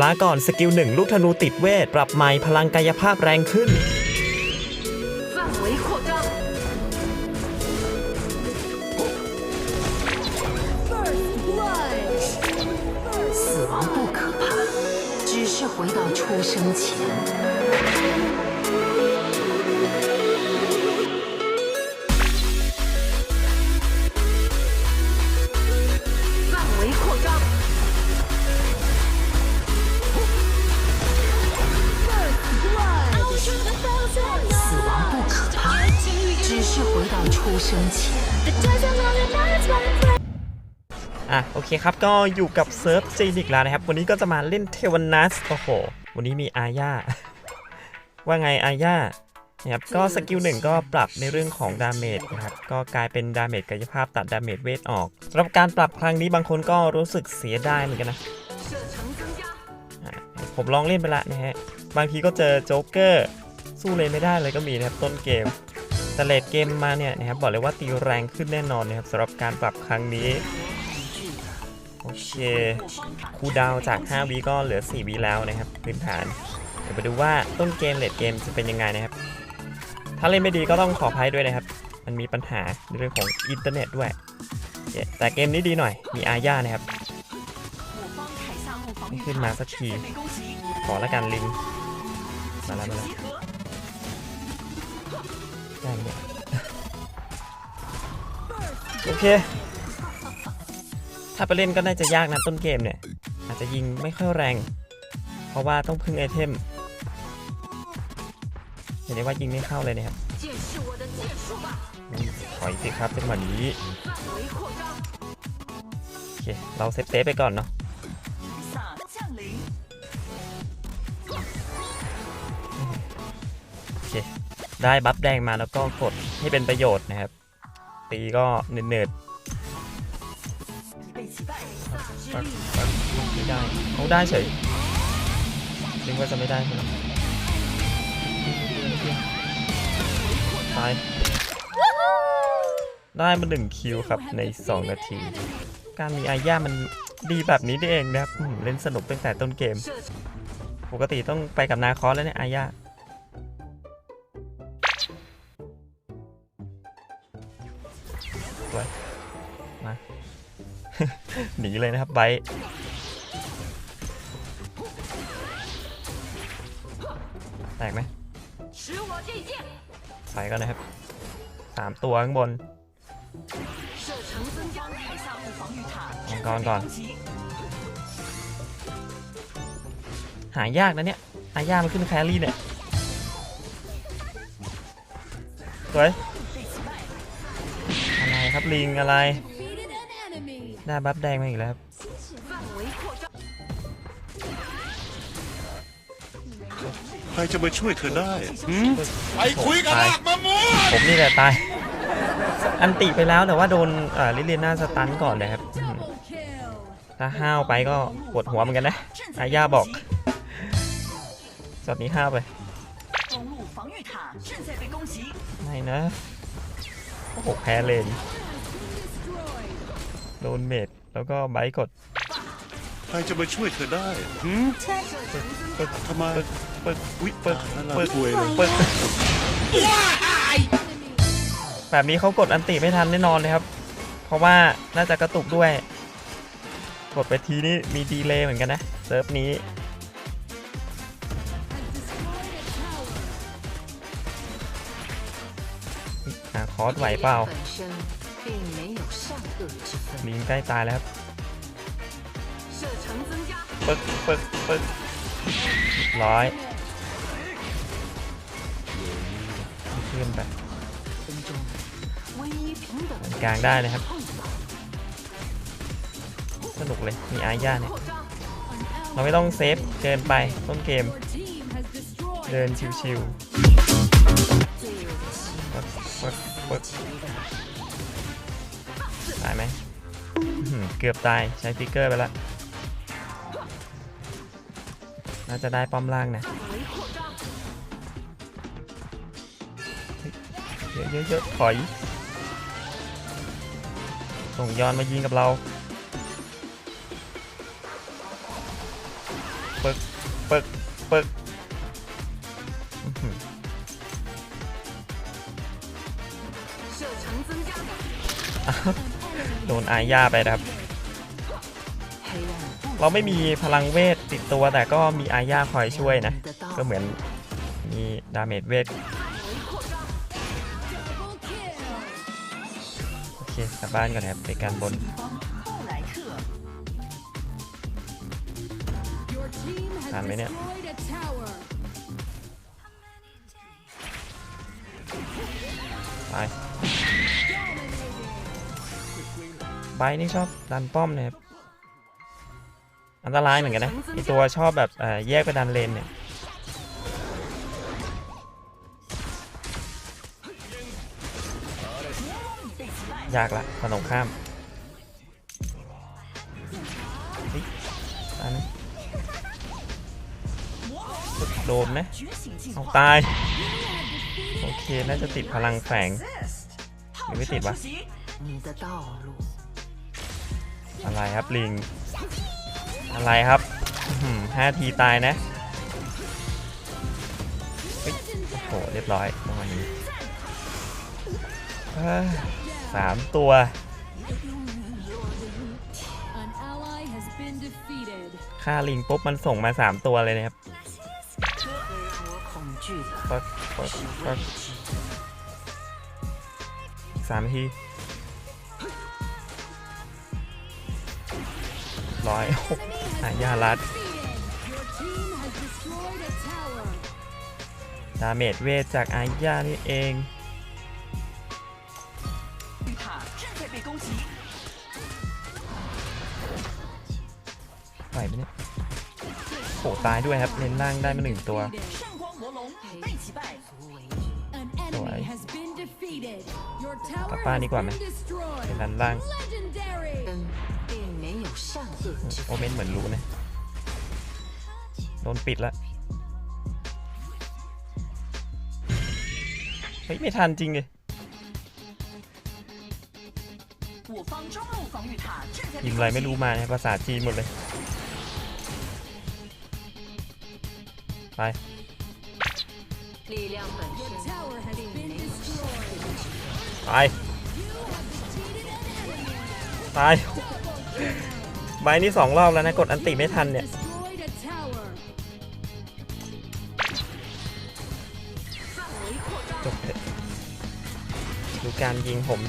ลาก่อนสกิลหนึ่งลูกธนูติดเวท ปรับใหม่พลังกายภาพแรงขึ้น 范围扩张， 死亡不可怕，只是回到出生前。 是回到出生前。 อ่ะโอเคครับ ก็อยู่กับเซิร์ฟจีนอีกแล้วนะครับ วันนี้ก็จะมาเล่นเทวนัสโอ้โห วันนี้มีอาญา ว่าไงอาญานะครับก็สกิลหนึ่งก็ปรับในเรื่องของดาเมจนะครับ ก็กลายเป็นดาเมจกายภาพตัดดาเมจเวทออกสำหรับการปรับครั้งนี้บางคนก็รู้สึกเสียดายเหมือนกันนะ 射程增加， อ่ะผมลองเล่นไปละนะฮะ บางทีก็เจอโจ๊กเกอร์สู้เลยไม่ได้เลยก็มีนะครับต้นเกม แต่เลดเกมมาเนี่ยนะครับบอกเลยว่าตีแรงขึ้นแน่นอนนะครับสำหรับการปรับครั้งนี้โอเคคูดาวจาก 5วิก็เหลือ 4วิแล้วนะครับพื้นฐานเดี๋ยวไปดูว่าต้นเกมเลดเกมจะเป็นยังไงนะครับ ถ้าเล่นไม่ดีก็ต้องขออภัยด้วยนะครับ มันมีปัญหาในเรื่องของอินเทอร์เน็ตด้วย แต่เกมนี้ดีหน่อยมีอาญานะครับไม่ขึ้นมาสักทีขอละกันลิงมาแล้วมาแล้ว โอเค ถ้าไปเล่นก็น่าจะยากนะต้นเกมเนี่ย อาจจะยิงไม่ค่อยแรง เพราะว่าต้องพึ่งไอเทมเห็นได้ว่ายิงไม่เข้าเลยนะครับถอยสิครับเป็นแบบนี้โอเคเราเซฟเซฟไปก่อนเนาะโอเค ได้บัฟแดงมาแล้วก็กดให้เป็นประโยชน์นะครับ ตีก็เนิร์ดไม่ได้เขาได้เฉยนึกว่าจะไม่ได้คนตายได้มาหนึ่งคิวครับใน 2 นาที การมีอาญามันดีแบบนี้ได้เองนะครับเล่นสนุกตั้งแต่ต้นเกม ปกติต้องไปกับนาคอสแล้วเนี่ยอาญา ไว้นะหนีเลยนะครับไบต์แตกไหมใส่ก็นนะครับสามตัวข้างบนมังกรก่อน หายากนะเนี่ยหายากมันขึ้นแครี่เนี่ยสวย ครับลิงอะไร หน้าบัฟแดงมาอีกแล้วครับใครจะมาช่วยเธอได้หืมไปคุยกับลามะผมนี่แหละตาย อันติไปแล้วแต่ว่าโดนลิเลียน่าสตันก่อนเลยครับ ถ้าห้าวไปก็ปวดหัวเหมือนกันนะ อาย่าบอกจอดนี้ห้าวไปไม่นะโอ้โหแพ้เลย โดนเมดแล้วก็ไบค์กดใครจะมาช่วยเธอได้หืมปึ๊กทำไมปึ๊กปึ๊กอุ๊ยปึ๊กตายแล้วปึ๊กถวยเลยปึ๊กแบบนี้เขากดอันติไม่ทันแน่นอนเลยครับ เพราะว่าน่าจะกระตุกด้วย กดไปทีนี่มีดีเลย์เหมือนกันนะเซิร์ฟนี้อะคอร์สไหวเปล่า本身并没有善恶之分， ลิงใกล้ตายแล้วครับ 射程增加， ปึ๊กปึ๊กปึ๊กร้อยขึ้นไป 分钟唯一平等的 กลางได้นะครับ 碰撞 สนุกเลย มีอาญาเนี่ย 扩张， เราไม่ต้องเซฟเกินไปต้นเกม เดินชิว 罪恶的心 ๆปึ๊กปึ๊กปึ๊ก ตายไหมเกือบตายใช้ฟิกเกอร์ไปแล้วน่าจะได้ป้อมล่างนะเยอะๆๆถอย ส่งย้อนมายิงกับเราปึกปึกปึกอะ โดนอาญาไปนะครับ เราไม่มีพลังเวทติดตัวแต่ก็มีอาญาคอยช่วยนะ ก็เหมือนมีดาเมจเวทโอเคกลับบ้านก่อนครับไปการบนทานไหมเนี่ย บนี่ชอบดันป้อมนะครับอันตรายเหมือนกันนะไอตัวชอบแบบแยกไปดันเลนเนี่ยยากละขนมข้ามตายนะโดนนะเอาตาย โอเค น่าจะติดพลังแฝงหรือไม่ติดวะ อะไรครับลิง อะไรครับห้าทีตายนะโอ้โหเรียบร้อยประมาณนี้สามตัวค่าลิงปุ๊บมันส่งมาสามตัวเลยนะครับสามที ร้อยหกอาญารัดดาเมจเวทจากอาญานี่เองไหวไหมเนี่ยโหตายด้วยครับเน้นล่างได้มาหนึ่งตัวสวยกลับบ้านดีกว่าไหมเป็น้นล่าง โอเมนเหมือนรู้นะโดนปิดละเฮ้ยไม่ทันจริงเลยยิงอะไรไม่รู้มาเนี่ยภาษาจีนหมดเลย ไปไปไป ใบนี่สองรอบแล้วนะ กดอันติไม่ทันเนี่ย จบเถอดูการยิงผม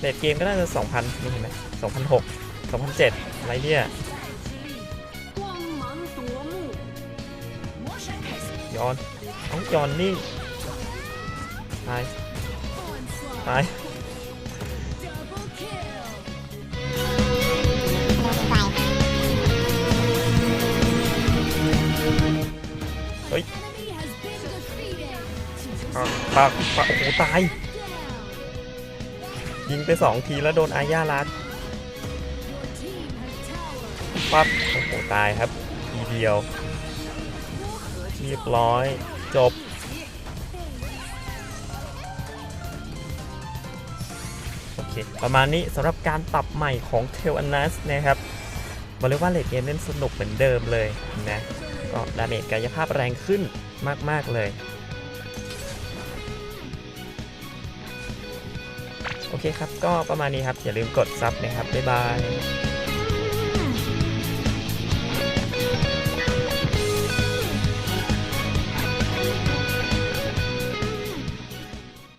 เลดเกมก็น่าจะ 2,000 นี่เห็นไหม2,006 2,007 อะไรเนี่ยย้อนต้องย้อนนี่ ตาย ตาย ฮ้ย Enemy has been defeated. ปักปักปักโอ้โหตาย Down. ยิงไปสองทีแล้วโดนอาญาลัด Your team has tower. ปั๊บโอ้โหตายครับ ทีเดียว เรียบร้อย จบ โอเค ประมาณนี้สำหรับการปรับใหม่ของ t e l a n u s นะครับบอกเลยว่าเลดเกมเล่นสนุกเหมือนเดิมเลยนะ ก็ดาเมจกายภาพแรงขึ้นมาก ๆ เลย โอเคครับ ก็ประมาณนี้ครับ อย่าลืมกดซับนะครับ บ๊ายบาย